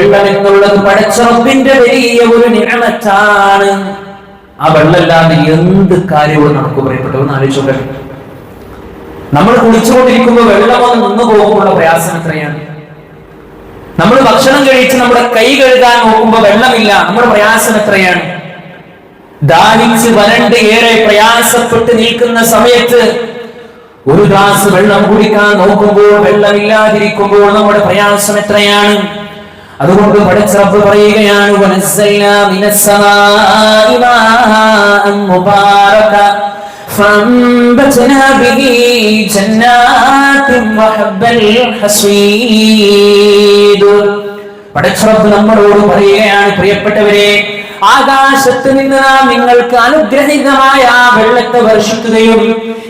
വെള്ളം എന്നുള്ളത് പടച്ചറപ്പിന്റെ വലിയ ഒരു നിയമത്താണ്. ആ വെള്ളമില്ലാതെ എന്ത് കാര്യവും നമുക്ക് ആലോചിച്ചോട്ടെ നമ്മൾ കുളിച്ചുകൊണ്ടിരിക്കുമ്പോൾ വെള്ളം ഒന്ന് നിന്നു പോകുമ്പോഴുള്ള പ്രയാസം എത്രയാണ്? നമ്മൾ ഭക്ഷണം കഴിച്ച് നമ്മുടെ കൈ കഴുകാൻ നോക്കുമ്പോൾ വെള്ളമില്ല. നമ്മുടെ പ്രയാസം എത്രയാണ്? ദാഹിച്ച് വരണ്ട് ഏറെ പ്രയാസപ്പെട്ട് നിൽക്കുന്ന സമയത്ത് ഒരു ഗ്ലാസ് വെള്ളം കുടിക്കാൻ നോക്കുമ്പോൾ വെള്ളമില്ലാതിരിക്കുമ്പോൾ നമ്മുടെ പ്രയാസം എത്രയാണ്? അതുകൊണ്ട് പഠിച്ചറപ്പ് പറയുകയാണ് "വനസ്സൽനാ മിനസ്സമാഇ മാഅൻ മുബാറക فأنبتنا به جنات وحب الحصيد പടച്ചറപ്പ് നമ്മളോട് പറയുകയാണ് പ്രിയപ്പെട്ടവരെ ആകാശത്ത് നിന്ന് നാം നിങ്ങൾക്ക് അനുഗ്രഹീതമായ ആ വെള്ളത്തെ വർഷിക്കുകയും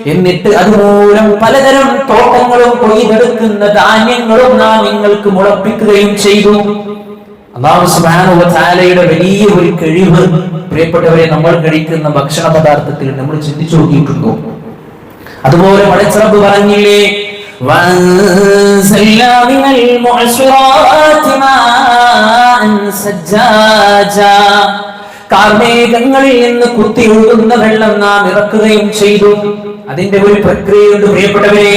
എന്നിട്ട് അതുമൂലം പലതരം തോട്ടങ്ങളും കൊയ്തെടുക്കുന്ന ധാന്യങ്ങളും നാം നിങ്ങൾക്ക് മുളപ്പിക്കുകയും ചെയ്തു അള്ളാഹു സുബാനുവ താലയുടെ വലിയ ഒരു കഴിവ് പ്രിയപ്പെട്ടവരെ നമ്മൾ കഴിക്കുന്ന ഭക്ഷണ പദാർത്ഥത്തിൽ നമ്മൾ ചിന്തിച്ചു നോക്കിയിട്ടുണ്ടോ? അതുപോലെ മഴച്ചിറപ്പ് പറഞ്ഞില്ലേ കാർമേഘങ്ങളിൽ നിന്ന് കുത്തി ഒഴുകുന്ന വെള്ളം നാം ഇറക്കുകയും ചെയ്തു. അതിന്റെ ഒരു പ്രക്രിയയുണ്ട് പ്രിയപ്പെട്ടവരെ.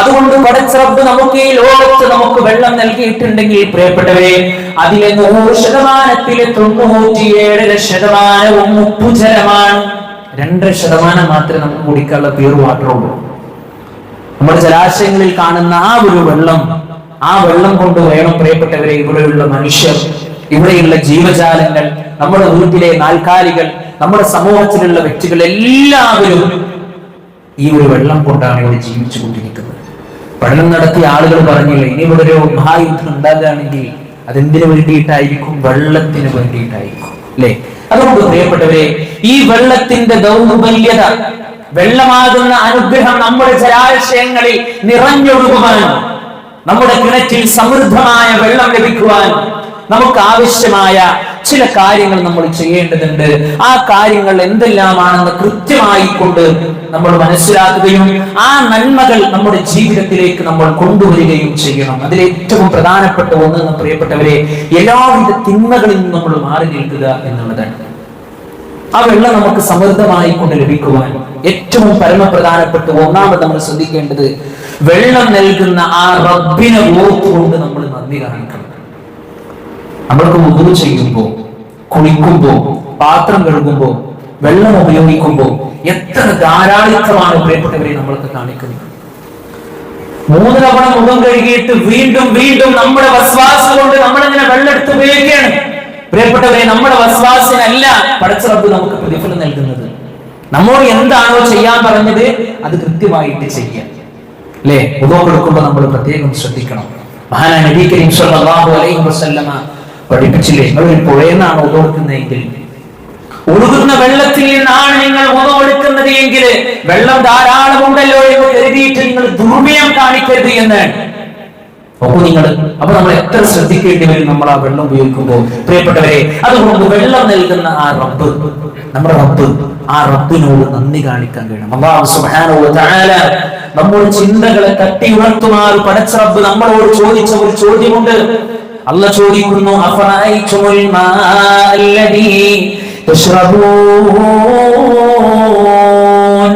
അതുകൊണ്ട് പടച്ചറബ് നമുക്ക് ഈ ലോകത്ത് നമുക്ക് വെള്ളം നൽകിയിട്ടുണ്ടെങ്കിൽ പ്രിയപ്പെട്ടവരെ അതിലെ നൂറ് ശതമാനത്തിലെ തൊണ്ണൂറ്റിയേഴര ശതമാനവും ഉപ്പുജലമാണ്. രണ്ടര ശതമാനം മാത്രമേ നമുക്ക് കുടിക്കാനുള്ള പ്യൂർ വാട്ടർ ഉള്ളൂ. നമ്മുടെ ജലാശയങ്ങളിൽ കാണുന്ന ആ ഒരു വെള്ളം ആ വെള്ളം കൊണ്ട് വേണം പ്രിയപ്പെട്ടവരെ ഇവിടെയുള്ള മനുഷ്യർ ഇവിടെയുള്ള ജീവജാലങ്ങൾ നമ്മുടെ വീട്ടിലെ നാൽക്കാലികൾ നമ്മുടെ സമൂഹത്തിലുള്ള വ്യക്തികൾ എല്ലാവരും ഈ ഒരു വെള്ളം കൊണ്ടാണ് ഇവിടെ ജീവിച്ചു കൊണ്ടിരിക്കുന്നത്. പഠനം നടത്തിയ ആളുകൾ പറഞ്ഞില്ല ഇനി ഇവിടെ ഒരു മഹായുദ്ധം ഉണ്ടാകുകയാണെങ്കിൽ അതെന്തിനു വേണ്ടിയിട്ടായിരിക്കും? വെള്ളത്തിന് വേണ്ടിയിട്ടായിരിക്കും. അല്ലെ? അതുകൊണ്ട് പ്രിയപ്പെട്ടവരെ ഈ വെള്ളത്തിന്റെ ദൗർബല്യത വെള്ളമാകുന്ന അനുഗ്രഹം നമ്മുടെ ജലാശയങ്ങളിൽ നിറഞ്ഞൊഴുകുവാൻ നമ്മുടെ കിണറ്റിൽ സമൃദ്ധമായ വെള്ളം ലഭിക്കുവാൻ നമുക്ക് ആവശ്യമായ ചില കാര്യങ്ങൾ നമ്മൾ ചെയ്യേണ്ടതുണ്ട്. ആ കാര്യങ്ങൾ എന്തെല്ലാമാണെന്ന് കൃത്യമായി കൊണ്ട് നമ്മൾ മനസ്സിലാക്കുകയും ആ നന്മകൾ നമ്മുടെ ജീവിതത്തിലേക്ക് നമ്മൾ കൊണ്ടുവരികയും ചെയ്യണം. അതിൽ ഏറ്റവും പ്രധാനപ്പെട്ട ഒന്ന് പ്രിയപ്പെട്ടവരെ എല്ലാവിധ തിന്മകളിൽ നിന്നും നമ്മൾ മാറി നിൽക്കുക എന്നുള്ളതാണ് ആ വെള്ളം നമുക്ക് സമൃദ്ധമായി കൊണ്ട് ലഭിക്കുവാൻ ഏറ്റവും പരമപ്രധാനപ്പെട്ട ഒന്നാമത് നമ്മൾ ശ്രദ്ധിക്കേണ്ടത് വെള്ളം നൽകുന്ന ആ റബ്ബിനെ ഓർത്തുകൊണ്ട് നമ്മൾ നന്ദി കാണിക്കണം. നമ്മൾക്ക് മുതു ചെയ്യുമ്പോൾ കുളിക്കുമ്പോൾ പാത്രം കഴുകുമ്പോൾ വെള്ളം ഉപയോഗിക്കുമ്പോൾ എത്ര ധാരാളിത്തമാണ് പ്രിയപ്പെട്ടവരെ നമ്മൾക്ക് കാണിക്കുന്നത്. മൂന്ന് തവണ മുഖം കഴുകിയിട്ട് വീണ്ടും വീണ്ടും നമ്മുടെ വസ്വാസം കൊണ്ട് നമ്മളിങ്ങനെ വെള്ളം എടുത്ത് ഉപയോഗിക്കുകയാണ്. പ്രിയപ്പെട്ടവരെ നമ്മുടെ വസ്വാസിനല്ല പടച്ചിറപ്പ് നമുക്ക് പ്രതിഫലം നൽകുന്നത്. നമ്മോട് എന്താണോ ചെയ്യാൻ പറഞ്ഞത് അത് കൃത്യമായിട്ട് ചെയ്യാം. അല്ലേ? മുഖം കൊടുക്കുമ്പോൾ നമ്മൾ പ്രത്യേകം ശ്രദ്ധിക്കണം. മഹാനായ നബി കരീം സല്ലല്ലാഹു അലൈഹി വസല്ലമ പഠിപ്പിച്ചില്ലേ നിങ്ങൾ ഒരു പുഴയെന്നാണ് ഉപയോഗിക്കുന്നതെങ്കിൽ ഒഴുകുന്ന വെള്ളത്തിൽ നിന്നാണ് നിങ്ങൾ ഉണവെടുക്കുന്നത് എങ്കിൽ വെള്ളം ധാരാളം ഉണ്ടല്ലോ എന്ന് കരുതിയിട്ട് നിങ്ങൾ ദുർമയം കാണിക്കരുത് എന്ന്. അപ്പൊ നിങ്ങൾ അപ്പൊ നമ്മൾ എത്ര ശ്രദ്ധിക്കേണ്ടി വരും നമ്മൾ ആ വെള്ളം ഉപയോഗിക്കുമ്പോൾ? പ്രിയപ്പെട്ടവരെ അതുകൊണ്ട് വെള്ളം നൽകുന്ന ആ റബ്ബ് നമ്മുടെ റബ്ബ് ആ റബ്ബിനോട് നന്ദി കാണിക്കാൻ കഴിയണം. അള്ളാഹു സുബ്ഹാനഹു വ തആല നമ്മുടെ ചിന്തകളെ തട്ടി ഉണർത്തുമാറ് പടച്ച റബ്ബ് നമ്മളോട് ചോദിച്ച ഒരു ചോദ്യമുണ്ട്. അല്ല ചോദിക്കുന്നു അഫറഅയ്തുമുൽ മാ അല്ലദീ തശ്റബൂൻ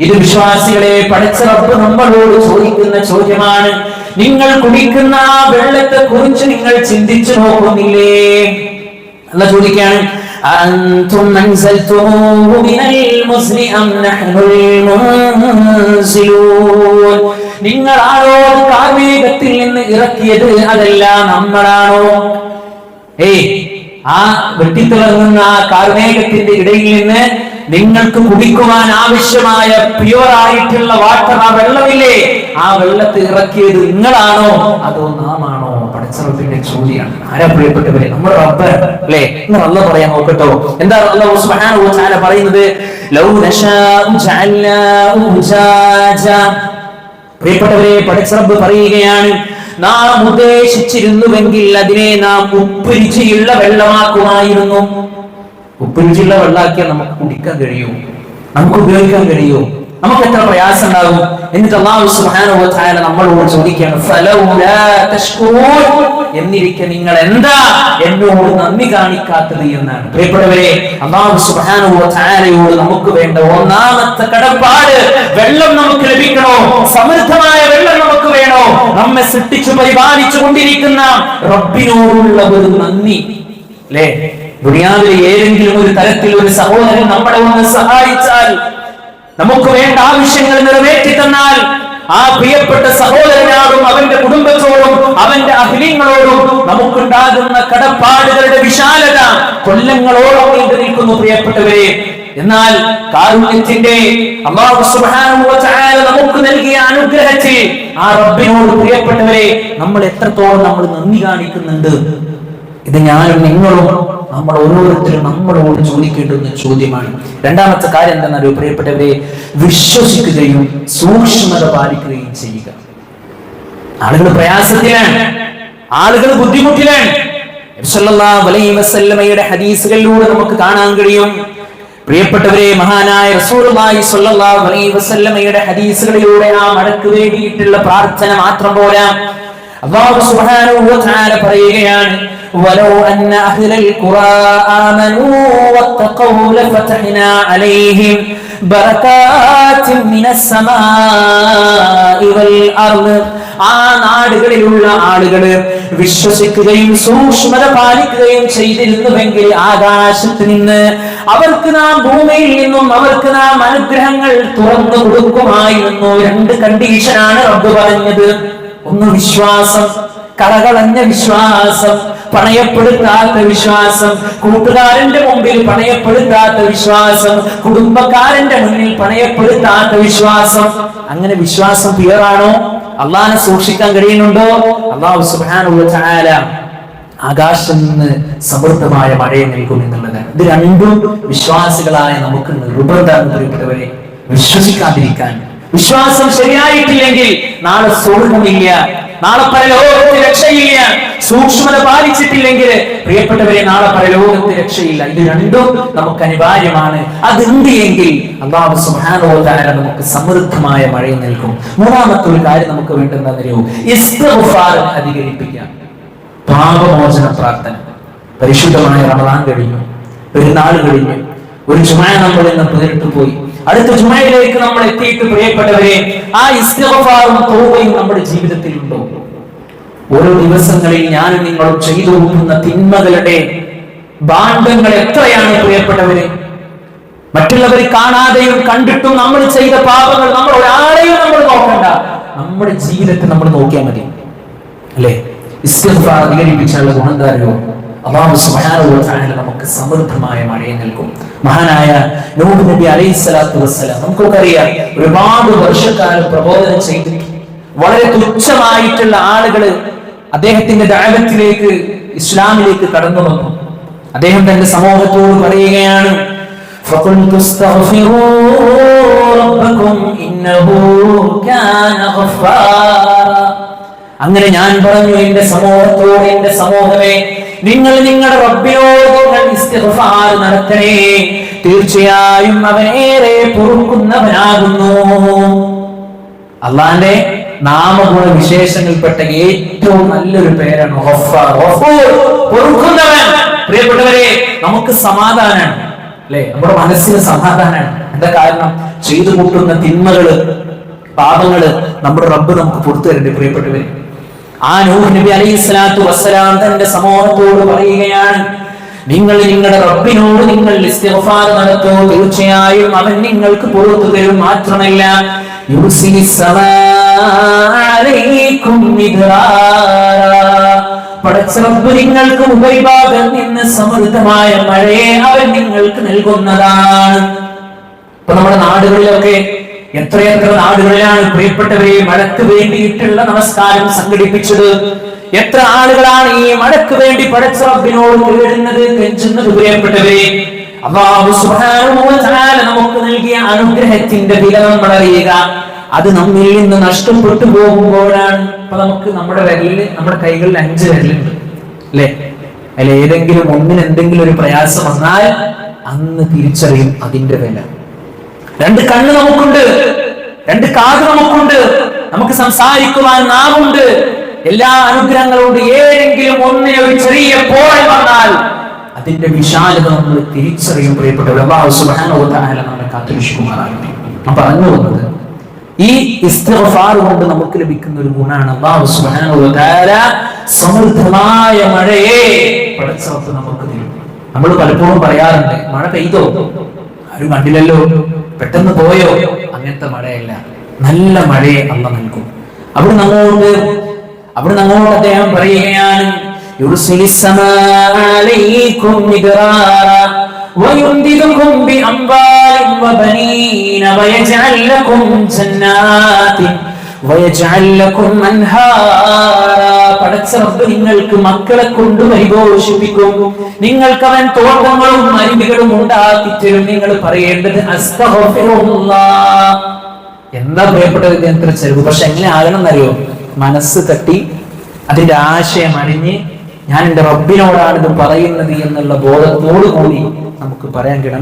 ഇത് വിശ്വാസികളെ പടച്ച റബ്ബ് നമ്മളോട് ചോദിക്കുന്ന ചോദ്യമാണ് നിങ്ങൾ കുടിക്കുന്ന ആ വെള്ളത്തെ കുറിച്ച് നിങ്ങൾ ചിന്തിച്ചു നോക്കുന്നില്ലേ അല്ല ചോദിക്കാണ് أأنتم أنزلتموه من المزن أم نحن المنزلون നിങ്ങളാണോ അത് കാർമേഘത്തിൽ നിന്ന് ഇറക്കിയത് അതല്ല നമ്മളാണോ? ഏയ് ആ വെട്ടിത്തിളങ്ങുന്ന ആ കാർമേകത്തിന്റെ ഇടയിൽ നിന്ന് നിങ്ങൾക്ക് കുടിക്കുവാൻ ആവശ്യമായ പ്യുവർ ആയിട്ടുള്ള വാട്ടർ ആ വെള്ളമില്ലേ? ആ വെള്ളത്തെ ഇറക്കിയത് നിങ്ങളാണോ? അതോ നാം ആണോ പഠിച്ചറപ്പിന്റെ ചോദ്യമാണ്. ആരാ പ്രിയപ്പെട്ടവരെ? നമ്മുടെ റബ്ബ് അല്ലേ? നിങ്ങൾ അല്ല പറയാൻ നോക്കട്ടോ. എന്താ അല്ലാഹു സുബ്ഹാനഹു വ തആല പറയുന്നത്? പ്രിയപ്പെട്ടവരെ പടച്ചറബ് പറയുകയാണ് നാം ഉദ്ദേശിച്ചിരുന്നുവെങ്കിൽ അതിനെ നാം ഉപ്പുരുചിയുള്ള വെള്ളമാക്കുമായിരുന്നു. ഉപ്പുരുചിയുള്ള വെള്ളമാക്കിയാൽ നമുക്ക് കുടിക്കാൻ കഴിയൂ നമുക്ക് ഉപയോഗിക്കാൻ കഴിയൂ. നമുക്ക് എത്ര പ്രയാസം ഉണ്ടാകും? എന്നിട്ട് അള്ളാഹു നമ്മളോട് ചോദിക്കുകയാണ് ഫലൗലാ എന്നിരിക്കെ നിങ്ങൾ എന്താ എന്നോട് നന്ദി കാണിക്കാത്തത് എന്നാണ്. പ്രിയപ്പെട്ടവരെ അള്ളാഹു സുബ്ഹാനഹു വ തആലയോട് നമുക്ക് വേണ്ട ഒന്നാമത്തെ കടപ്പാട് വെള്ളം നമുക്ക് ലഭിക്കണോ? സമൃദ്ധമായ വെള്ളം നമുക്ക് വേണോ? നമ്മെ സൃഷ്ടിച്ചു പരിപാലിച്ചു കൊണ്ടിരിക്കുന്ന റബ്ബിനോടുള്ള ഒരു നന്ദി. അല്ലേ ദുനിയാവിലെ ഏതെങ്കിലും ഒരു തരത്തിൽ ഒരു സഹോദരൻ നമ്മളെ ഒന്ന് സഹായിച്ചാൽ നമുക്ക് വേണ്ട ആവശ്യങ്ങൾ നിറവേറ്റി തന്നാൽ ആ പ്രിയപ്പെട്ട സഹോദരനാടും അവന്റെ കുടുംബത്തോടും അവന്റെ അഹിലങ്ങളോടും നമുക്കുണ്ടാകുന്ന കടപ്പാടുകളുടെ വിശാലത കൊല്ലങ്ങളോളം നീണ്ടു നിൽക്കുന്നു പ്രിയപ്പെട്ടവരെ. എന്നാൽ കാരുണ്യത്തിന്റെ അള്ളാഹു നമുക്ക് നൽകിയ അനുഗ്രഹത്തിൽ ആ റബ്ബിനോട് പ്രിയപ്പെട്ടവരെ നമ്മൾ എത്രത്തോളം നമ്മൾ നന്ദി കാണിക്കുന്നുണ്ട്. ഇത് ഞാനും നിങ്ങളും നമ്മൾ ഓരോരുത്തരും നമ്മളോട് ചോദിക്കേണ്ടുന്ന ചോദ്യമാണ്. രണ്ടാമത്തെ കാര്യം എന്തെന്നാൽ പ്രിയപ്പെട്ടവരെ വിശ്വസിക്കുകയും സൂക്ഷ്മത പാലിക്കുകയും ചെയ്യുക. ആളുകൾ പ്രയാസത്തിലാണ്. ആളുകൾ ബുദ്ധിമുട്ടിലാണ്. വസല്ലമയുടെ ഹദീസുകളിലൂടെ നമുക്ക് കാണാൻ കഴിയും. പ്രിയപ്പെട്ടവരെ മഹാനായ റസൂലുള്ളാഹി സ്വല്ലല്ലാഹു അലൈഹി വസല്ലമയുടെ ഹദീസുകളിലൂടെ ആ മഴക്ക് വേണ്ടിയിട്ടുള്ള പ്രാർത്ഥന മാത്രം പോരാ. അല്ലാഹു സുബ്ഹാനഹു വ തആല പറയുകയാണ് ولو أن أهل القرى آمنوا واتقوا لفتحنا عليهم بركات من السماء والأرض ആ നാടുകളിലുള്ള ആളുകൾ വിശ്വസിക്കുകയും സൂക്ഷ്മത പാലിക്കുകയും ചെയ്തിരുന്നുവെങ്കിൽ ആകാശത്ത് നിന്ന് അവർക്ക് നാം ഭൂമിയിൽ നിന്നും അവർക്ക് നാം അനുഗ്രഹങ്ങൾ തുറന്നു കൊടുക്കുമായിരുന്നു രണ്ട് കണ്ടീഷനാണ് റബ്ബ് പറഞ്ഞത് ഒന്ന് വിശ്വാസം കളകളഞ്ഞ വിശ്വാസം പണയപ്പെടുത്താത്ത വിശ്വാസം കൂട്ടുകാരന്റെ മുമ്പിൽ പണയപ്പെടുത്താത്ത വിശ്വാസം കുടുംബക്കാരന്റെ മുന്നിൽ പണയപ്പെടുത്താത്ത വിശ്വാസം. അങ്ങനെ വിശ്വാസം പിയറാണോ അള്ളാഹിനെ സൂക്ഷിക്കാൻ കഴിയുന്നുണ്ടോ? അള്ളാഹു വ തആല ആകാശം നിന്ന് സമൃദ്ധമായ മഴയെ നൽകും എന്നുള്ളത് ഇത് രണ്ടും വിശ്വാസികളായ നമുക്ക് നിർബന്ധം പ്രിയപ്പെട്ടവരെ വിശ്വസിക്കാതിരിക്കാൻ. വിശ്വാസം ശരിയായിട്ടില്ലെങ്കിൽ നാളെ സ്വർഗമില്ല നാളെ പരലോകത്ത് രക്ഷയില്ല. സൂക്ഷ്മത പാലിച്ചിട്ടില്ലെങ്കിൽ പ്രിയപ്പെട്ടവരെ നാളെ പരലോകത്ത് രക്ഷയില്ല. ഇത് രണ്ടും നമുക്ക് അനിവാര്യമാണ്. അതുണ്ട് എങ്കിൽ അള്ളാഹു തആല നമുക്ക് സമൃദ്ധമായ മഴ നൽകും മൂന്നാമത്തെ ഒരു കാര്യം നമുക്ക് വേണ്ടുന്നറിയോ ഇസ്തഫാരം അധികരിപ്പിക്കാം. പാപമോചന പ്രാർത്ഥന. പരിശുദ്ധമായ റമദാൻ കഴിഞ്ഞു. പെരുന്നാൾ കഴിഞ്ഞു. ഒരു ചുമ നമ്മൾ ഇന്ന് പുതിരിട്ട് പോയി. അടുത്ത ജുമയിലേക്ക് നമ്മൾ എത്തിയിട്ട് പ്രിയപ്പെട്ടവരെ ആ ഇസ്തിഗ്ഫാറും തൗബയും നമ്മുടെ ജീവിതത്തിൽ ഉണ്ടോ ഓരോ ദിവസങ്ങളിൽ ഞാൻ നിങ്ങളും ചെയ്തു പോകുന്ന തിന്മകളുടെ ഭാണ്ഡങ്ങൾ എത്രയാണ് പ്രിയപ്പെട്ടവരെ? മറ്റുള്ളവർ കാണാതെയും കണ്ടിട്ടും നമ്മൾ ചെയ്ത പാപങ്ങൾ നമ്മൾ ഒരാളെയും നമ്മൾ നോക്കണ്ട. നമ്മുടെ ജീവിതത്തെ നമ്മൾ നോക്കിയാൽ മതി. അല്ലേ? ഇസ്തിഗ്ഫാർ അധികരിപ്പിച്ചുള്ള ഗുണം അള്ളാഹു സുഹാനുഭവത്താണെങ്കിൽ നമുക്ക് സമൃദ്ധമായ മഴയെ നൽകും. മഹാനായ നൂഹ് നബി അലൈഹി സ്വലാത്തു വസ്സലാം നമുക്കൊക്കെ അറിയാം ഒരുപാട് വർഷക്കാലം പ്രബോധനം ചെയ്തു വളരെ തുച്ഛമായിട്ടുള്ള ആളുകൾ അദ്ദേഹത്തിന്റെ ദാവത്തിലേക്ക് ഇസ്ലാമിലേക്ക് കടന്നു വന്നു. അദ്ദേഹം തന്റെ സമൂഹത്തോട് പറയുകയാണ് അങ്ങനെ ഞാൻ പറഞ്ഞു എന്റെ സമൂഹത്തോട് എന്റെ സമൂഹമേ നിങ്ങൾ നിങ്ങളുടെ റബ്ബിനോട് നടത്തണേ. തീർച്ചയായും അവൻ ഏറെ പൊറുക്കുന്നവനാകുന്നു. അള്ളാന്റെ നാമഗുണ വിശേഷങ്ങളിൽപ്പെട്ട ഏറ്റവും നല്ലൊരു പേരാണ് പൊറുക്കുന്നവൻ. പ്രിയപ്പെട്ടവരെ നമുക്ക് സമാധാനമാണ് അല്ലെ? നമ്മുടെ മനസ്സിന് സമാധാനമാണ് എന്താ കാരണം? ചെയ്തു കൂട്ടുന്ന തിന്മകൾ പാപങ്ങൾ നമ്മുടെ റബ്ബ് നമുക്ക് പുറത്തു തരണ്ടേ പ്രിയപ്പെട്ടവരെ? ആ നൂഹ് നബി അലൈഹി സ്വലാത്തു വസ്സലാം തന്റെ സമൂഹത്തോട് പറയുകയാണ് നിങ്ങൾ നിങ്ങളുടെ റബ്ബിനോട് നിങ്ങൾ ഇസ്തിഗ്ഫാർ നടത്തൂ. തീർച്ചയായും അവൻ നിങ്ങൾക്ക് പുറത്തു തരും. മാത്രമല്ല സമാ അലൈക്കും മിദ്റാറാ. പടച്ച റബ്ബ് നിങ്ങൾക്ക് ഉപരിഭാഗം നിന്ന് സമൃദ്ധമായ മഴയെ അവൻ നിങ്ങൾക്ക് നൽകുന്നതാണ്. ഇപ്പൊ നമ്മുടെ നാടുകളിലൊക്കെ എത്രയെത്ര നാടുകളിലാണ് പ്രിയപ്പെട്ടവരെ മഴക്ക് വേണ്ടിയിട്ടുള്ള നമസ്കാരം സംഘടിപ്പിച്ചത്? എത്ര ആളുകളാണ് ഈ മഴക്ക് വേണ്ടി റബ്ബിനോട് തേടുന്നത് കെഞ്ചുന്നത് പ്രിയപ്പെട്ടവരെ? നമുക്ക് നൽകിയ അനുഗ്രഹത്തിന്റെ വില നമ്മൾ അറിയുക. അത് നമ്മിൽ നിന്ന് നഷ്ടപ്പെട്ടു പോകുമ്പോഴാണ്. ഇപ്പൊ നമുക്ക് നമ്മുടെ വിരലിൽ നമ്മുടെ കൈകളിൽ അഞ്ച് വിരലുണ്ട്. അല്ലേ? അതിൽ ഏതെങ്കിലും ഒന്നിന് എന്തെങ്കിലും ഒരു പ്രയാസം വന്നാൽ അന്ന് തിരിച്ചറിയും അതിന്റെ വില. രണ്ട് കണ്ണ് നമുക്കുണ്ട്. രണ്ട് കാത് നമുക്കുണ്ട്. നമുക്ക് സംസാരിക്കുവാൻ നാമുണ്ട് എല്ലാ അനുഗ്രഹങ്ങളോട് ഏതെങ്കിലും ഒന്നിനെ ഒരു ചെറിയ പോഴൽ വന്നാൽ അതിന്റെ വിശാലത നമ്മൾ തിരിച്ചറിയും. പ്രിയപ്പെട്ട പറഞ്ഞു വന്നത് ഈ ഇസ്തിഗ്ഫാർ കൊണ്ട് നമുക്ക് ലഭിക്കുന്ന ഒരു ഗുണാണ് സമൃദ്ധമായ മഴയെ പടച്ചവത്ത് നമുക്ക് തരും. നമ്മൾ പലപ്പോഴും പറയാറുണ്ട് മഴ പെയ്തോ? ആരും കണ്ടില്ലല്ലോ. പെട്ടെന്ന് പോയോ അങ്ങനത്തെ മഴയല്ല നല്ല മഴയെ അല്ല നൽകും അവിടെ അങ്ങോട്ട് അവിടെ അങ്ങോട്ട് അദ്ദേഹം പറയുകയാണ് يرسل السماء عليكم مدرارا ويمددكم بأموال وبنين ويجعل لكم جنات നിങ്ങൾക്ക് മക്കളെ കൊണ്ട് പരിപോഷിപ്പിക്കും. നിങ്ങൾക്ക് അവൻ തോട്ടങ്ങളും മരുന്നുകളും ഉണ്ടാക്കി തരും നിങ്ങൾ പറയേണ്ടത് എന്താ പ്രിയപ്പെട്ട വിദ്യാർത്ഥി ചെരുവ് പക്ഷെ എങ്ങനെ ആകണം എന്നറിയോ മനസ്സ് തട്ടി അതിന്റെ ആശയം അണിഞ്ഞ് ഞാൻ എന്റെ റബ്ബിനോടാണ് ഇത് പറയുന്നത് എന്നുള്ള ബോധത്തോടു കൂടി നമുക്ക് പറയാൻ കഴിയണം.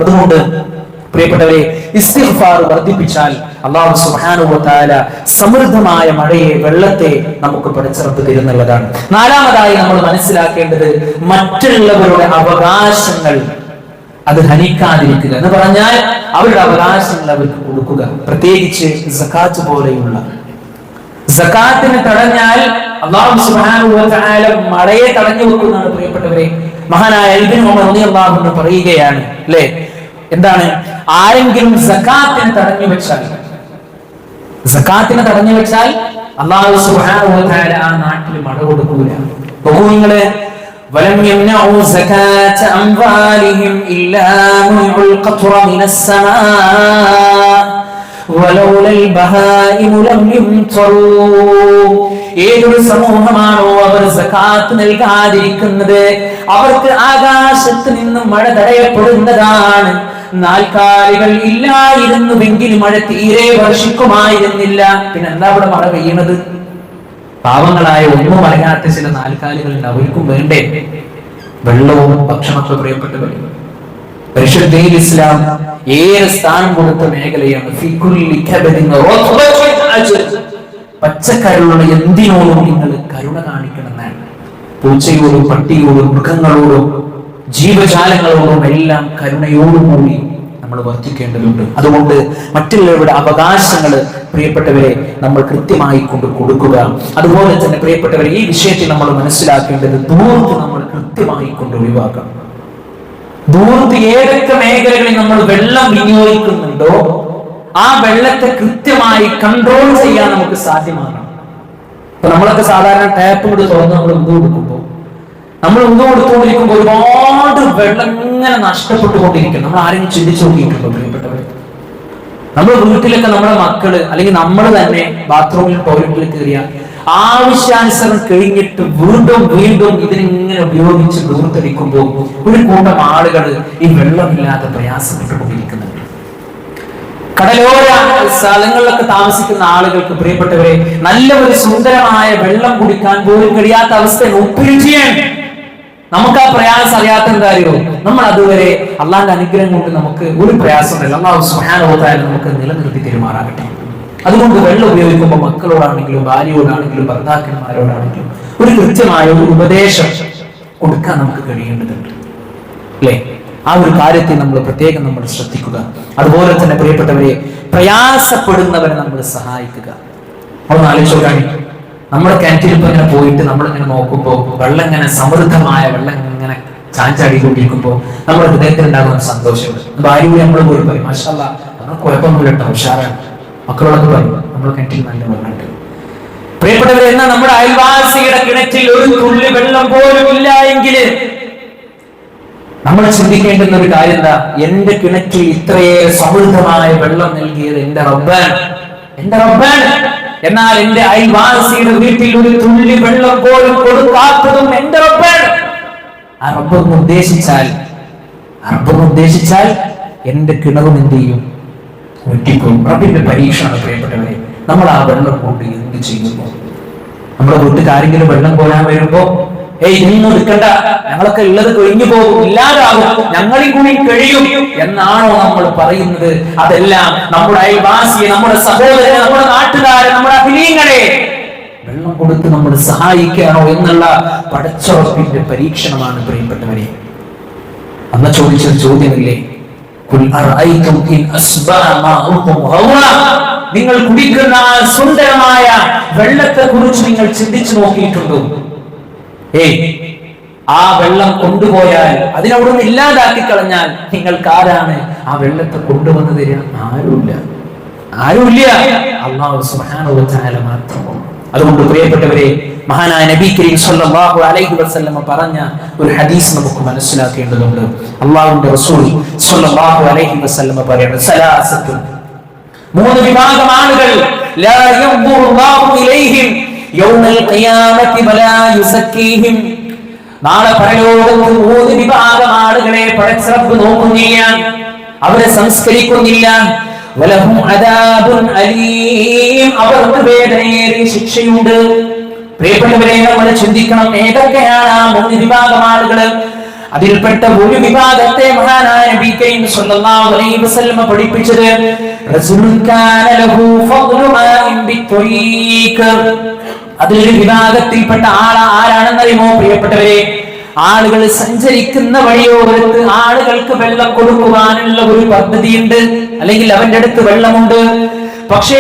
പ്രിയപ്പെട്ടവരെ ഇസ്തിഫാർ വർദ്ധിപ്പിച്ചാൽ അള്ളാഹു വ സമൃദ്ധമായ മഴയെ വെള്ളത്തെ നമുക്ക് പഠിച്ചിറപ്പ് തരുന്നുള്ളതാണ്. നാലാമതായി നമ്മൾ മനസ്സിലാക്കേണ്ടത് മറ്റുള്ളവരുടെ അവകാശങ്ങൾ അത് ഹനിക്കാതിരിക്കുക എന്ന് പറഞ്ഞാൽ അവരുടെ അവകാശങ്ങൾ അവർക്ക് കൊടുക്കുക. പ്രത്യേകിച്ച് സക്കാത്ത് പോലെയുള്ള. സക്കാത്തിന് തടഞ്ഞാൽ അള്ളാഹു തആല മഴയെ തടഞ്ഞു വെക്കുന്നതാണ് പ്രിയപ്പെട്ടവരെ. മഹാനായ അൽബിൻ റളിയല്ലാഹു അൻഹു പറയുകയാണ് അല്ലേ? എന്താണ് ആരെങ്കിലും സക്കാത്തിനെ തടഞ്ഞു വെച്ചാൽ സക്കാത്തിനെ തടഞ്ഞു വെച്ചാൽ അള്ളാഹു സുബ്ഹാനഹു വ തആല ആ നാട്ടിൽ മഴ കൊടുക്കൂല നോക്കൂ നിങ്ങള് ولم يمنعوا زكاة أموالهم إلا منعوا القطر من السماء ولولا البهائم لم يمطروا ഏതൊരു സമൂഹമാണോ അവർ സക്കാത്ത് നൽകാതിരിക്കുന്നത് അവർക്ക് ആകാശത്ത് നിന്ന് മഴ തടയപ്പെടുന്നതാണ് നാൽക്കാലികൾ ഇല്ലായിരുന്നുവെങ്കിൽ മഴ തീരെ വർഷിക്കുമായിരുന്നില്ല. പിന്നെ എന്താ ഇവിടെ മഴ പെയ്യണത്? പാവങ്ങളായ ഒന്നും അറിയാത്ത ചില നാൽക്കാലികളുണ്ട് അവർക്കും വേണ്ടേ? വെള്ളവും ഭക്ഷണമൊക്കെ പ്രിയപ്പെട്ടു പരിശുദ്ധയിൽ ഇസ്ലാം ഏറെ സ്ഥാനം കൊടുത്ത മേഖലയാണ്. പച്ചക്കരുള്ള എന്തിനോടും നിങ്ങൾ കരുണ കാണിക്കണമെന്നാണ്. പൂച്ചയോടും പട്ടിയോടും മൃഗങ്ങളോടും ജീവജാലങ്ങളോടും എല്ലാം കരുണയോടുകൂടി നമ്മൾ വർദ്ധിക്കേണ്ടതുണ്ട് അതുകൊണ്ട് മറ്റുള്ളവരുടെ അവകാശങ്ങൾ പ്രിയപ്പെട്ടവരെ നമ്മൾ കൃത്യമായി കൊണ്ട് കൊടുക്കുക. അതുപോലെ തന്നെ പ്രിയപ്പെട്ടവരെ ഈ വിഷയത്തിൽ നമ്മൾ മനസ്സിലാക്കേണ്ടത് ദൂരത്ത് നമ്മൾ കൃത്യമായി കൊണ്ട് ഒഴിവാക്കണം. ദൂരത്ത് ഏതൊക്കെ മേഖലകളിൽ നമ്മൾ വെള്ളം വിനിയോഗിക്കുന്നുണ്ടോ ആ വെള്ളത്തെ കൃത്യമായി കൺട്രോൾ ചെയ്യാൻ നമുക്ക് സാധ്യമാകണം. ഇപ്പൊ നമ്മളൊക്കെ സാധാരണ ടാപ്പ് കൊണ്ട് തുറന്ന് നമ്മൾ ഉന്തു കൊടുക്കുമ്പോൾ നമ്മൾ ഉന്തു കൊടുത്തുകൊണ്ടിരിക്കുമ്പോൾ ഒരുപാട് വെള്ളം ഇങ്ങനെ നഷ്ടപ്പെട്ടുകൊണ്ടിരിക്കും നമ്മൾ ആരെങ്കിലും ചിന്തിച്ചു നോക്കിയിട്ടുണ്ടോ നമ്മൾ നമ്മുടെ വീട്ടിലൊക്കെ നമ്മുടെ മക്കൾ അല്ലെങ്കിൽ നമ്മൾ തന്നെ ബാത്റൂമിൽ ടോയ്ലറ്റിൽ കയറിയ ആവശ്യാനുസരണം കഴിഞ്ഞിട്ട് വീണ്ടും വീണ്ടും ഇതിനിങ്ങനെ ഉപയോഗിച്ച് ദൂർത്തടിക്കുമ്പോൾ ഒരു കൂട്ടം ആളുകൾ ഈ വെള്ളമില്ലാതെ പ്രയാസപ്പെട്ടുകൊണ്ടിരിക്കുന്നുണ്ട്. കടലോര സ്ഥലങ്ങളിലൊക്കെ താമസിക്കുന്ന ആളുകൾക്ക് പ്രിയപ്പെട്ടവരെ നല്ല ഒരു സുന്ദരമായ വെള്ളം കുടിക്കാൻ പോലും കഴിയാത്ത അവസ്ഥ ഉപ്പിരുചിയാണ്. നമുക്ക് ആ പ്രയാസം അറിയാത്ത എന്തായാലോ നമ്മൾ അതുവരെ അള്ളാന്റെ അനുഗ്രഹം കൊണ്ട് നമുക്ക് ഒരു പ്രയാസമില്ല അള്ളാഹു സുഹാനോത്തായാലും നമുക്ക് നിലനിർത്തി പെരുമാറാകട്ടെ അതുകൊണ്ട് വെള്ളം ഉപയോഗിക്കുമ്പോൾ മക്കളോടാണെങ്കിലും ഭാര്യയോടാണെങ്കിലും ഭർത്താക്കന്മാരോടാണെങ്കിലും ഒരു കൃത്യമായ ഒരു ഉപദേശം കൊടുക്കാൻ നമുക്ക് കഴിയേണ്ടതുണ്ട്. അല്ലേ? ആ ഒരു കാര്യത്തെ നമ്മൾ പ്രത്യേകം നമ്മൾ ശ്രദ്ധിക്കുക. അതുപോലെ തന്നെ പ്രിയപ്പെട്ടവരെ പ്രയാസപ്പെടുന്നവരെ നമ്മൾ സഹായിക്കുക. ഒന്ന് ആലോചിച്ചോക്കാണി നമ്മുടെ ഇപ്പൊ ഇങ്ങനെ പോയിട്ട് നമ്മളിങ്ങനെ നോക്കുമ്പോൾ വെള്ളം ഇങ്ങനെ സമൃദ്ധമായ വെള്ളം ഇങ്ങനെ ചാഞ്ചാടിക്കൊണ്ടിരിക്കുമ്പോൾ നമ്മുടെ ഹൃദയത്തിൽ ഉണ്ടാകുന്ന സന്തോഷമുണ്ട്. ഭാര്യ കൂടി നമ്മൾ പോയി പറയും മാഷല്ല നമ്മൾ കുഴപ്പമൊന്നുമില്ല കേട്ടോ ഉഷാറാണ് മക്കളോടൊക്കെ പറയും നമ്മൾ കിണറ്റിൽ നല്ല വെള്ളമുണ്ട്. പ്രിയപ്പെട്ടവർ എന്നാ നമ്മുടെ അയൽവാസിയുടെ കിണറ്റിൽ ഒരു തുള്ളി വെള്ളം പോലും ഇല്ല നമ്മൾ ചിന്തിക്കേണ്ടുന്ന ഒരു കാര്യം എന്താ? എന്റെ കിണറ്റിൽ ഇത്രയേറെ സമൃദ്ധമായ വെള്ളം നൽകിയത് എന്റെ റബ്ബാൻ എന്റെ റബ്ബാൻ എന്നാൽ എന്റെ അയൽവാസിയുടെ വീട്ടിൽ ഒരു തുള്ളി വെള്ളം പോലും കൊടുക്കാത്തതും എന്റെ റബ്ബാൻ ആ ഉദ്ദേശിച്ചാൽ റബ്ബൊന്ന് ഉദ്ദേശിച്ചാൽ എന്റെ കിണറും എന്ത് ചെയ്യും? ഒറ്റിപ്പോകും റബ്ബിന്റെ പരീക്ഷണമാണ് പ്രിയപ്പെട്ടവരെ നമ്മൾ ആ വെള്ളം കൊണ്ട് എന്ത് ചെയ്യുന്നു? നമ്മുടെ വീട്ടിൽ ആരെങ്കിലും വെള്ളം കോരാൻ വരുമ്പോ ഏയ് ഇതൊന്നും എടുക്കണ്ട. ഞങ്ങളൊക്കെ ഉള്ളത് കഴിഞ്ഞു പോകും. ഇല്ലാതാകും ഞങ്ങളിൽ കൂടി കഴിയും. എന്നാണോ നമ്മൾ പറയുന്നത്? അതെല്ലാം നമ്മുടെ അയൽവാസിയെ നമ്മുടെ സഹോദരനെ നമ്മുടെ നാട്ടുകാരെ നമ്മുടെ അഭിനയങ്ങളെ വെള്ളം കൊടുത്ത് നമ്മൾ സഹായിക്കാനോ എന്നുള്ള പടച്ചുറപ്പിന്റെ പരീക്ഷണമാണ് പ്രിയപ്പെട്ടവരെ. അന്ന് ചോദിച്ചൊരു ചോദ്യമില്ലേ? നിങ്ങൾ കുടിക്കുന്ന സുന്ദരമായ വെള്ളത്തെ കുറിച്ച് നിങ്ങൾ ചിന്തിച്ചു നോക്കിയിട്ടുണ്ടോ? ഏ ആ വെള്ളം കൊണ്ടുപോയാൽ അതിനവിടുന്ന് ഇല്ലാതാക്കി കളഞ്ഞാൽ നിങ്ങൾക്ക് ആരാണ് ആ വെള്ളത്തെ കൊണ്ടുവന്ന് തരാൻ ആരുമില്ല. ആരുമില്ല. അള്ളാഹു വ തആല മാത്രമാണ് അതുകൊണ്ട് പ്രിയപ്പെട്ടവരെ മഹാനായ നബി കരീം സല്ലല്ലാഹു അലൈഹി വസല്ലമ പറഞ്ഞ ഒരു ഹദീസ് നമുക്ക് മനസ്സിലാക്കേണ്ടതുണ്ട്. അള്ളാഹുവിന്റെ റസൂൽ സല്ലല്ലാഹു അലൈഹി വസല്ലമ പറയുന്നത് സലാസത്തു മൂന്ന് വിഭാഗം ആളുകൾ ലാ യൻദുറു അല്ലാഹു ഇലൈഹിം യൗമൽ ഖിയാമത്തി വലാ യുസക്കീഹിം നാളെ പരലോകത്ത് മൂന്ന് വിഭാഗം ആളുകളെ പടച്ചറപ്പ് നോക്കുന്നില്ല അവരെ സംസ്കരിക്കുന്നില്ല. അവർക്ക് വേദനയേറിയ ശിക്ഷയുണ്ട്. പ്രിയപ്പെട്ടവരെ നമ്മൾ ചിന്തിക്കണം ഏതൊക്കെയാണ് ആ മൂന്ന് വിഭാഗം ആളുകൾ അതിൽപ്പെട്ട ഒരു വിഭാഗത്തെ മഹാനായ നബി കരീം സല്ലല്ലാഹു അലൈഹി വസല്ലം പഠിപ്പിച്ചത് റസൂലുൻ കാന ലഹു ഫദ്ലു മാഇൻ ബിത്വരീഖ്. അതിലൊരു വിഭാഗത്തിൽപ്പെട്ട ആൾ ആരാണെന്നറിയുമോ പ്രിയപ്പെട്ടവരെ? ആളുകൾ സഞ്ചരിക്കുന്ന വഴിയോരത്ത് ആളുകൾക്ക് വെള്ളം കൊടുക്കുവാനുള്ള ഒരു പദ്ധതിയുണ്ട്. അല്ലെങ്കിൽ അവന്റെ അടുത്ത് വെള്ളമുണ്ട്. പക്ഷേ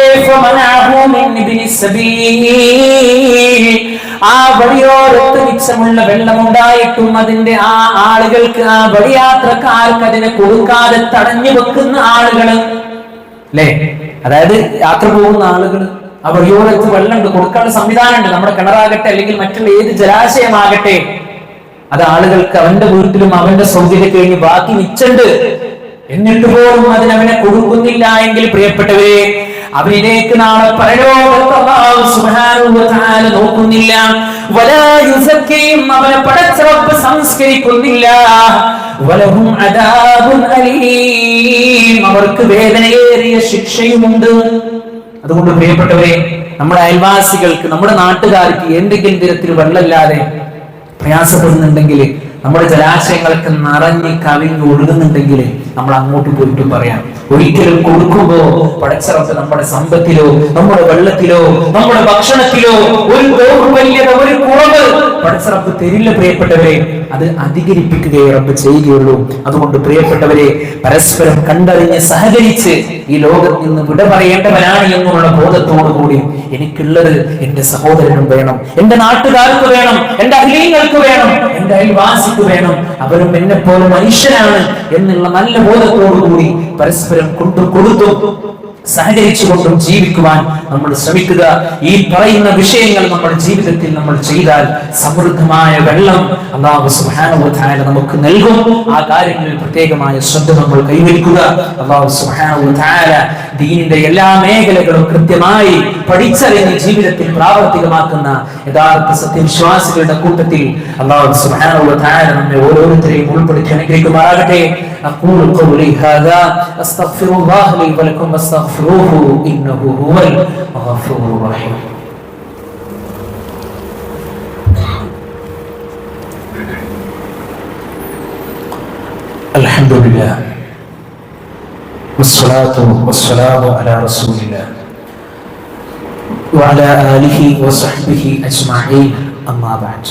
ആ വഴിയോരത്ത് മിച്ചമുള്ള വെള്ളമുണ്ടായിട്ടും അതിന്റെ ആ ആളുകൾക്ക് ആ വഴിയാത്രക്കാർക്ക് അതിനെ കൊടുക്കാതെ തടഞ്ഞു വെക്കുന്ന ആളുകൾ അല്ലേ? അതായത് യാത്ര പോകുന്ന ആളുകൾ ആ വഴിയോരത്ത് വെള്ളമുണ്ട്. കൊടുക്കാനുള്ള സംവിധാനമുണ്ട്. നമ്മുടെ കിണറാകട്ടെ അല്ലെങ്കിൽ മറ്റുള്ള ഏത് ജലാശയമാകട്ടെ. അത് ആളുകൾക്ക് അവന്റെ വീട്ടിലും അവന്റെ സൗകര്യം കഴിഞ്ഞ് ബാക്കി നിച്ചുണ്ട് എന്നിട്ട് പോലും അതിനവനെ കൊടുക്കുന്നില്ല എങ്കിൽ പ്രിയപ്പെട്ടവരെ അവനിലേക്ക് നാളെ പരലോകത്ത് നോക്കുന്നില്ല. അവനെ പടച്ച റബ്ബ് സംസ്കരിക്കുന്നില്ല. അവർക്ക് വേദനയേറിയ ശിക്ഷയുമുണ്ട്. അതുകൊണ്ട് പ്രിയപ്പെട്ടവരെ നമ്മുടെ അയൽവാസികൾക്ക് നമ്മുടെ നാട്ടുകാർക്ക് എന്തെങ്കിലും തരത്തിൽ വെള്ളമില്ലാതെ പ്രയാസപ്പെടുന്നുണ്ടെങ്കിൽ നമ്മുടെ ജലാശയങ്ങളൊക്കെ നിറഞ്ഞ് കവിഞ്ഞ് ഒഴുകുന്നുണ്ടെങ്കിൽ നമ്മൾ അങ്ങോട്ട് പോയിട്ട് പറയാം. ഒരിക്കലും കൊടുക്കുമ്പോ പടച്ചിറപ്പ് നമ്മുടെ സമ്പത്തിലോ നമ്മുടെ വെള്ളത്തിലോ നമ്മുടെ ഭക്ഷണത്തിലോ ഒരു ഒരു കുറവ് പടച്ചിറപ്പ് തരില്ല പ്രിയപ്പെട്ടവരെ. അത് അധികരിപ്പിക്കുകയേ റബ്ബ് ചെയ്യുകയുള്ളൂ. അതുകൊണ്ട് പ്രിയപ്പെട്ടവരെ പരസ്പരം കണ്ടറിഞ്ഞ് സഹകരിച്ച് ഈ ലോകത്ത് നിന്ന് വിട പറയേണ്ടവനാണ് എന്നുള്ള ബോധത്തോടു കൂടി എനിക്കുള്ളത് എന്റെ സഹോദരനും വേണം. എന്റെ നാട്ടുകാർക്ക് വേണം. എന്റെ അഹിലീങ്ങൾക്ക് വേണം. എന്റെ അയൽവാസിക്ക് വേണം. അവരും എന്നെ പോലെ മനുഷ്യനാണ് എന്നുള്ള നല്ല ബോധത്തോടു കൂടി പരസ്പരം കൊണ്ടു കൊടുത്തു. സഹകരിച്ചുകൊണ്ടും ജീവിക്കുവാൻ നമ്മൾ ശ്രമിക്കുക ഈ പറയുന്ന വിഷയങ്ങൾ നമ്മുടെ ജീവിതത്തിൽ നമ്മൾ ചെയ്താൽ സമൃദ്ധമായ വെള്ളം അള്ളാഹു സുബ്ഹാനഹു വ തആല നമുക്ക് നൽകും ആ കാര്യങ്ങളിൽ പ്രത്യേകമായ ശ്രദ്ധ നമ്മൾ കൈവരിക്കുക അള്ളാഹു സുബ്ഹാനഹു വ തആല ദീനിന്റെ എല്ലാ മേഖലകളും കൃത്യമായി പഠിച്ചറിഞ്ഞ് ജീവിതത്തിൽ പ്രാവർത്തികമാക്കുന്ന യഥാർത്ഥ സത്യവിശ്വാസികളുടെ കൂട്ടത്തിൽ അള്ളാഹു സുബ്ഹാനഹു വ തആല നമ്മെ ഓരോരുത്തരെയും ഉൾപ്പെടുത്തി അനുഗ്രഹിക്കുമാറാകട്ടെ أقول قولي هذا أستغفر الله لي ولكم واستغفروه إنه هو الغفور الرحيم الحمد لله والصلاة والسلام على رسول الله وعلى آله وصحبه أجمعين أما بعد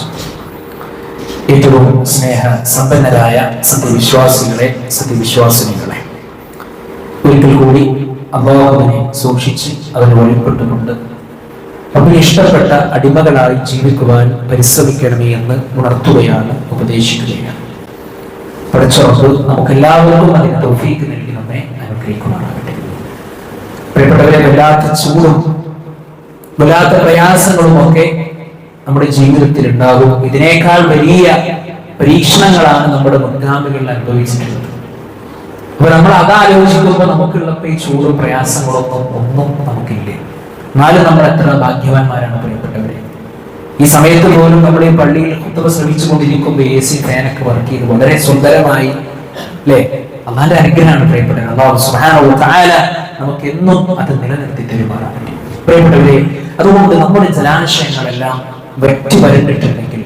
ഏറ്റവും സ്നേഹ സമ്പന്നരായ സത്യവിശ്വാസികളെ സത്യവിശ്വാസിനികളെ ഒരിക്കൽ കൂടി അള്ളാഹുവിനെ സൂക്ഷിച്ച് അവന് വഴിപ്പെട്ടുകൊണ്ട് അവന് ഇഷ്ടപ്പെട്ട അടിമകളായി ജീവിക്കുവാൻ പരിശ്രമിക്കണമേ എന്ന് ഉണർത്തുകയാണ് ഉപദേശിക്കുകയാണ്. പഠിച്ചവർക്ക് നമുക്ക് എല്ലാവർക്കും അതിന് തൗഫീക്ക് നൽകി നമ്മെ പ്രിയപ്പെട്ടവരെ വല്ലാത്ത ചൂടും വല്ലാത്ത പ്രയാസങ്ങളും ഒക്കെ നമ്മുടെ ജീവിതത്തിൽ ഉണ്ടാകും ഇതിനേക്കാൾ വലിയ പരീക്ഷണങ്ങളാണ് നമ്മുടെ മുൻഗാമികൾ അനുഭവിച്ചിട്ടുള്ളത്. അപ്പൊ നമ്മൾ അത് ആലോചിക്കുമ്പോൾ നമുക്കുള്ള ഈ ചൂടും പ്രയാസങ്ങളൊന്നും ഒന്നും നമുക്കില്ല? എന്നാലും നമ്മൾ എത്ര ഭാഗ്യവാന്മാരാണ് പ്രിയപ്പെട്ടവരെ. ഈ സമയത്ത് പോലും നമ്മൾ ഈ പള്ളിയിൽ കുത്തവ ശ്രമിച്ചു കൊണ്ടിരിക്കുമ്പോൾ എ സി ഫാനൊക്കെ വർക്ക് ചെയ്ത് വളരെ സുന്ദരമായി അല്ലേ അള്ളാന്റെ അനുഗ്രഹമാണ് പ്രിയപ്പെട്ടത് അള്ളാഹു സുബ്ഹാനഹു വ തആല നമുക്ക് എന്നും അത് നിലനിർത്തി തരുമാറാൻ പറ്റും പ്രിയപ്പെട്ടവരെ അതുകൊണ്ട് നമ്മുടെ ജലാശയങ്ങളെല്ലാം വെട്ടി വരണ്ടിട്ടുണ്ടെങ്കിൽ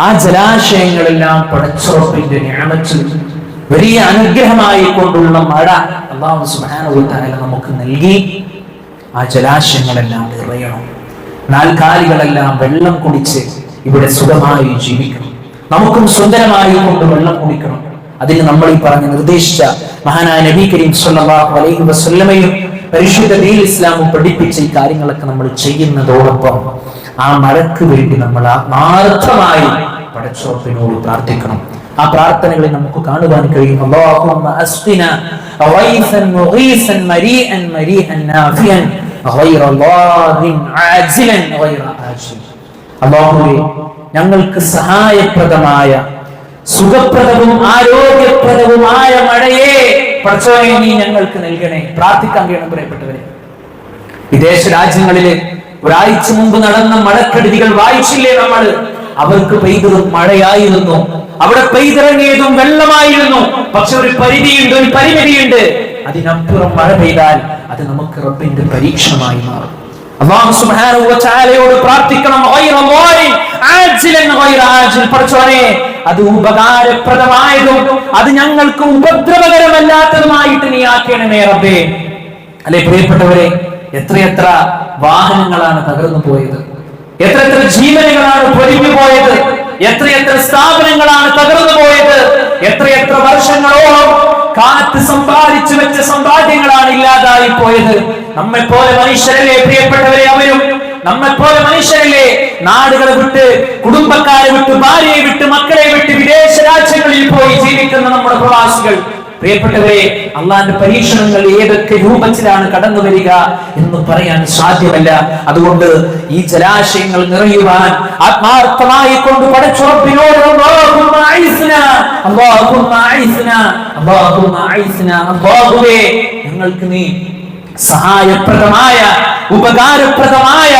ആ ജലാശയങ്ങളെല്ലാം പടച്ചുറപ്പിന്റെ ഞാമത്തിൽ വലിയ അനുഗ്രഹമായി കൊണ്ടുള്ള മഴ അള്ളാഹു സുബാനുത്തായ നമുക്ക് നൽകി. ആ ജലാശയങ്ങളെല്ലാം നിറയണം. നാൽക്കാലികളെല്ലാം വെള്ളം കുടിച്ച് ഇവിടെ സുഖമായി ജീവിക്കണം. നമുക്കും സുന്ദരമായി കൊണ്ട് വെള്ളം കുടിക്കണം. അതിന് നമ്മൾ ഈ പറഞ്ഞ് നിർദ്ദേശിച്ച മഹാനായ നബി കരീം സല്ലല്ലാഹു അലൈഹി പരിശുദ്ധ ദീൻ ഇസ്ലാമും പഠിപ്പിച്ച ഈ കാര്യങ്ങളൊക്കെ നമ്മൾ ചെയ്യുന്നതോടൊപ്പം ആ മഴക്ക് വേണ്ടി നമ്മൾ ആത്മാർത്ഥമായി പടച്ചോപ്പിനോട് പ്രാർത്ഥിക്കണം. ആ പ്രാർത്ഥനകളെ നമുക്ക് കാണുവാൻ കഴിയും. ഞങ്ങൾക്ക് സഹായപ്രദമായ സുഖപ്രദവും ആരോഗ്യപ്രദവുമായ മഴയെ പ്രചോദനം നീ ഞങ്ങൾക്ക് നൽകണേ. പ്രാർത്ഥിക്കാൻ കഴിയണം പ്രിയപ്പെട്ടവരെ. വിദേശ രാജ്യങ്ങളിൽ ഒരാഴ്ച മുമ്പ് നടന്ന മഴക്കെടുതികൾ വായിച്ചില്ലേ നമ്മൾ അവർക്ക് പെയ്തതും മഴയായിരുന്നു. അവിടെ പെയ്തിറങ്ങിയതും വെള്ളമായിരുന്നു. പക്ഷെ ഒരു പരിധിയുണ്ട് ഒരു പരിമിതിയുണ്ട്. അതിനപ്പുറം മഴ പെയ്താൽ അത് നമുക്ക് റബ്ബിന്റെ പരീക്ഷണമായി മാറും. സുബ്ഹാനഹു വ തആലയോട് പ്രാർത്ഥിക്കണം. ആജിലൻ ഗൈറ ആജിൽ അത് ഉപകാരപ്രദമായതും അത് ഞങ്ങൾക്ക് ഉപദ്രവകരമല്ലാത്തതുമായിട്ട് നീ ആക്കണമേ റബ്ബേ. അല്ലെ പ്രിയപ്പെട്ടവരെ എത്രയെത്ര വാഹനങ്ങളാണ് തകർന്നു പോയത് എത്ര എത്ര ജീവനുകളാണ് പൊലിഞ്ഞു പോയത്? എത്രയെത്ര സ്ഥാപനങ്ങളാണ് തകർന്നു പോയത്? എത്രയെത്ര വർഷങ്ങളോളം കാലത്ത് സമ്പാദിച്ചു വെച്ച സമ്പാദ്യങ്ങളാണ് ഇല്ലാതായി പോയത്? നമ്മെ പോലെ മനുഷ്യരല്ലേ പ്രിയപ്പെട്ടവരെ അവരും? നമ്മെ പോലെ മനുഷ്യരല്ലേ നാടുകളെ വിട്ട് കുടുംബക്കാരെ വിട്ട് ഭാര്യയെ വിട്ട് മക്കളെ വിട്ട് വിദേശ രാജ്യങ്ങളിൽ പോയി ജീവിക്കുന്ന നമ്മുടെ പ്രവാസികൾ? പ്രിയപ്പെട്ടവരെ അള്ളാന്റെ പരീക്ഷണങ്ങൾ ഏതൊക്കെ രൂപത്തിലാണ് കടന്നു വരിക എന്ന് പറയാൻ സാധ്യമല്ല. അതുകൊണ്ട് ഈ ജലാശയങ്ങൾ നിറയുവാൻ ആത്മാർത്ഥമായി കൊണ്ട് പടച്ചുറപ്പിനോട് ഞങ്ങൾക്ക് നീ സഹായപ്രദമായ ഉപകാരപ്രദമായ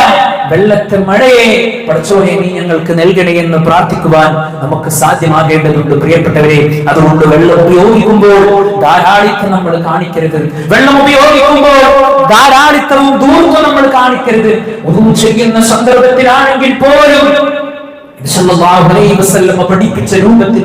വെള്ളത്തെ മഴയെ പഠിച്ചോനെ നീ ഞങ്ങൾക്ക് നൽകണേ എന്ന് പ്രാർത്ഥിക്കുവാൻ നമുക്ക് സാധ്യമാകേണ്ടതുണ്ട്. പ്രിയപ്പെട്ടവരെ അതുകൊണ്ട് വെള്ളം ഉപയോഗിക്കുമ്പോൾ ധാരാളിത്തം നമ്മൾ കാണിക്കരുത്. വെള്ളം ഉപയോഗിക്കുമ്പോൾ ധാരാളിത്തവും ദൂർത്തും നമ്മൾ കാണിക്കരുത്. ചെയ്യുന്ന സന്ദർഭത്തിലാണെങ്കിൽ പോലും പഠിപ്പിച്ച രൂപത്തിൽ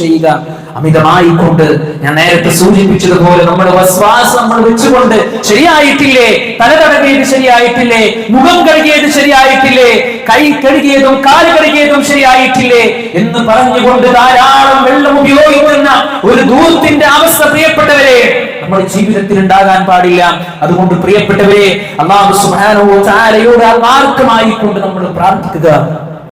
ചെയ്യുക. അമിതമായി കൊണ്ട് ഞാൻ നേരത്തെ സൂചിപ്പിച്ചതുപോലെ നമ്മുടെ വസ്വാസം നമ്മൾ വെച്ചുകൊണ്ട് ശരിയായിട്ടില്ലേ? തല തടവിയത് ശരിയായിട്ടില്ലേ? മുഖം കഴുകിയത് ശരിയായിട്ടില്ലേ? കൈ കഴുകിയതും കാൽ കഴുകിയതും ശരിയായിട്ടില്ലേ? എന്ന് പറഞ്ഞുകൊണ്ട് ധാരാളം വെള്ളം ഉപയോഗിക്കുന്ന ഒരു ദൂരത്തിന്റെ അവസ്ഥ പ്രിയപ്പെട്ടവരെ നമ്മുടെ ജീവിതത്തിൽ ഉണ്ടാകാൻ പാടില്ല. അതുകൊണ്ട് പ്രിയപ്പെട്ടവരെ അള്ളാഹു വ തആലയോട് ആത്മാർത്ഥമായി കൊണ്ട് നമ്മൾ പ്രാർത്ഥിക്കുക.